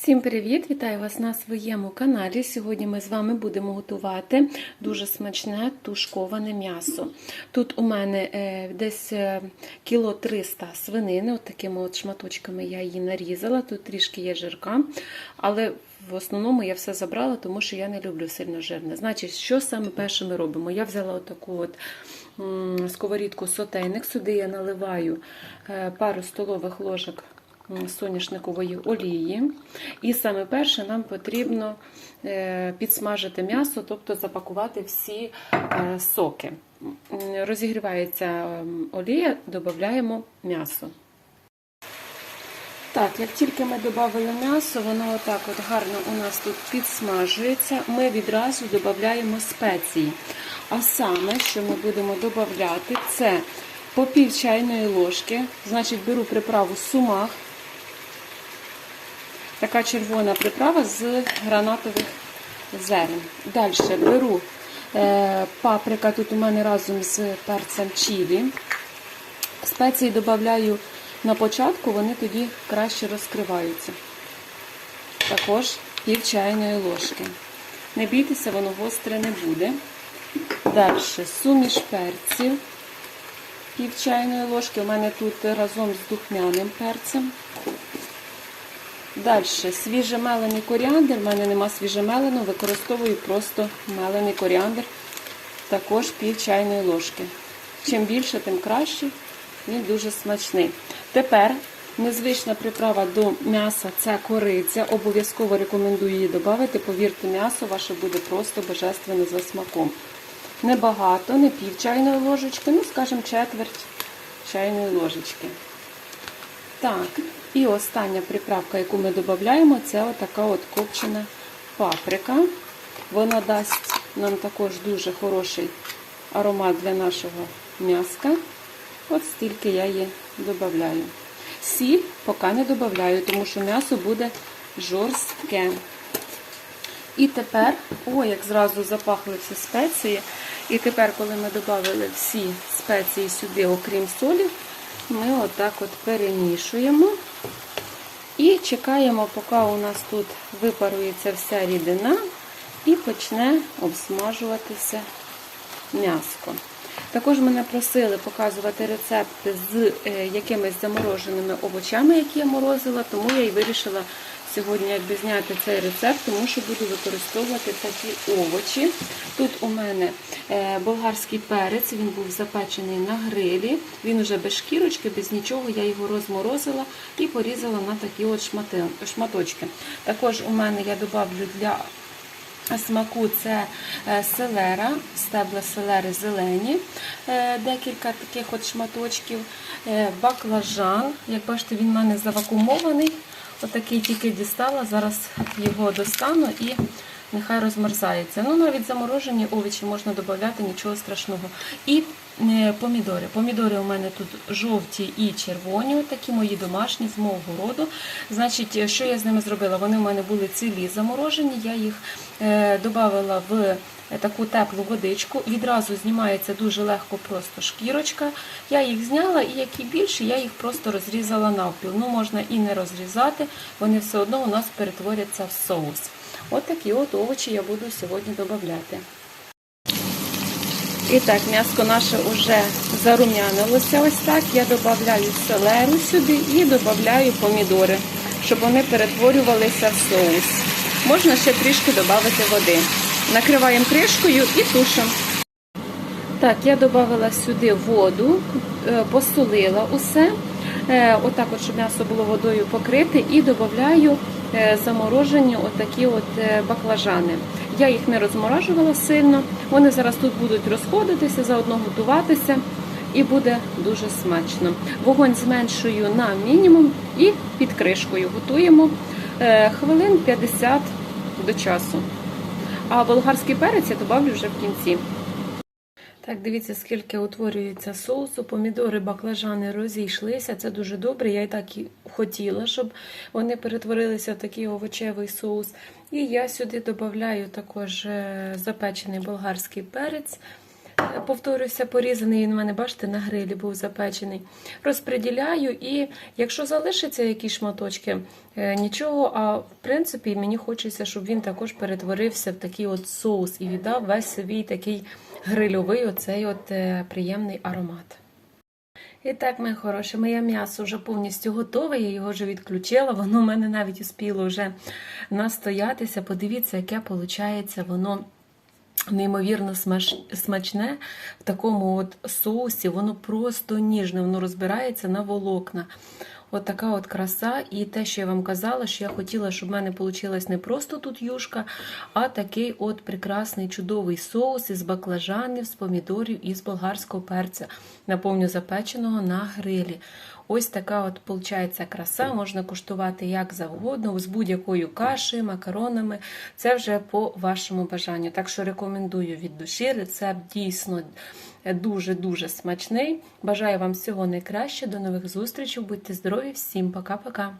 Всім привіт! Вітаю вас на своєму каналі. Сьогодні ми з вами будемо готувати дуже смачне тушковане м'ясо. Тут у мене е, десь е, кіло 300 свинини, от такими от шматочками я її нарізала. Тут трішки є жирка, але в основному я все забрала, тому що я не люблю сильно жирне. Значить, що саме перше ми робимо? Я взяла отаку от сковорідку сотейник, сюди я наливаю е, пару столових ложок соняшникової олії. І саме перше нам потрібно е, підсмажити м'ясо, тобто запакувати всі е, соки. Розігрівається олія, додаємо м'ясо. Так, як тільки ми додали м'ясо, воно отак от гарно у нас тут підсмажується, ми відразу додаємо спеції. А саме, що ми будемо додати, це по пів чайної ложки, значить беру приправу сумах, така червона приправа з гранатових зерен. Далі беру е, паприка, тут у мене разом з перцем чилі. Спеції додаю на початку, вони тоді краще розкриваються. Також пів чайної ложки. Не бійтеся, воно гостре не буде. Далі суміш перців. Пів чайної ложки. У мене тут разом з духмяним перцем. Далі свіжемелений коріандр. У мене нема свіжемеленого, використовую просто мелений коріандр. Також пів чайної ложки. Чим більше, тим краще. Він дуже смачний. Тепер незвична приправа до м'яса це кориця. Обов'язково рекомендую її додати. Повірте, м'ясо ваше буде просто божественне за смаком. Небагато, не пів чайної ложечки, ну, скажімо, четверть чайної ложечки. Так, і остання приправка, яку ми додаємо, це отака от копчена паприка. Вона дасть нам також дуже хороший аромат для нашого м'яска. От стільки я її додаю. Сіль поки не додаю, тому що м'ясо буде жорстке. І тепер, о, як зразу запахли всі спеції. І тепер, коли ми додали всі спеції сюди, окрім солі, ми отак от перемішуємо. І чекаємо, поки у нас тут випарується вся рідина і почне обсмажуватися м'яско. Також мене просили показувати рецепти з е, якимись замороженими овочами, які я морозила, тому я і вирішила сьогодні якби зняти цей рецепт, тому що буду використовувати такі овочі. Тут у мене е, болгарський перець, він був запечений на грилі, він уже без шкірочки, без нічого, я його розморозила і порізала на такі от шматочки. Також у мене я додавлю для смаку це е, селера, стебла селери зелені, е, декілька таких от шматочків, баклажан. Як бачите, він в мене завакумований. Отакий тільки дістала. Зараз його достану і нехай розмерзається. Ну, навіть заморожені овочі можна додати, нічого страшного. І помідори. Помідори у мене тут жовті і червоні, такі мої домашні з мого городу. Значить, що я з ними зробила? Вони у мене були цілі заморожені, я їх е, додавала в таку теплу водичку. Відразу знімається дуже легко просто шкірочка. Я їх зняла, і які більше, я їх просто розрізала навпіл. Ну, можна і не розрізати, вони все одно у нас перетворяться в соус. От такі от овочі я буду сьогодні додавати. І так, м'яско наше вже зарум'янилося ось так. Я додаю селеру сюди і додаю помідори, щоб вони перетворювалися в соус. Можна ще трішки додати води. Накриваємо кришкою і тушимо. Так, я додала сюди воду, е, посолила усе. Е, Отак, от, щоб м'ясо було водою покрите, і додаю заморожені отакі от е, баклажани. Я їх не розморажувала сильно. Вони зараз тут будуть розходитися, заодно готуватися, і буде дуже смачно. Вогонь зменшую на мінімум і під кришкою готуємо е, хвилин 50 до часу. А болгарський перець я добавлю вже в кінці. Так, дивіться, скільки утворюється соусу. Помідори, баклажани розійшлися. Це дуже добре. Я і так і хотіла, щоб вони перетворилися в такий овочевий соус. І я сюди додаю також запечений болгарський перець. Повторюся, порізаний він у мене, бачите, на грилі був запечений. Розподіляю, і якщо залишиться якісь шматочки, е, нічого. А в принципі, мені хочеться, щоб він також перетворився в такий от соус і віддав весь свій такий грильовий, оцей от е, приємний аромат. І так, моє хороше, моє м'ясо вже повністю готове, я його вже відключила, воно в мене навіть успіло вже настоятися. Подивіться, яке виходить воно неймовірно смаш... смачне в такому от соусі, воно просто ніжне, воно розбирається на волокна. От така от краса, і те, що я вам казала, що я хотіла, щоб в мене вийшла не просто тут юшка, а такий от прекрасний чудовий соус із баклажанів, з помідорів і з болгарського перця, наповню запеченого на грилі. Ось така от получається краса, можна куштувати як завгодно, з будь-якою кашею, макаронами. Це вже по вашому бажанню. Так що рекомендую від душі. Рецепт дійсно дуже-дуже смачний. Бажаю вам всього найкраще. До нових зустрічей. Будьте здорові, всім пока-пока.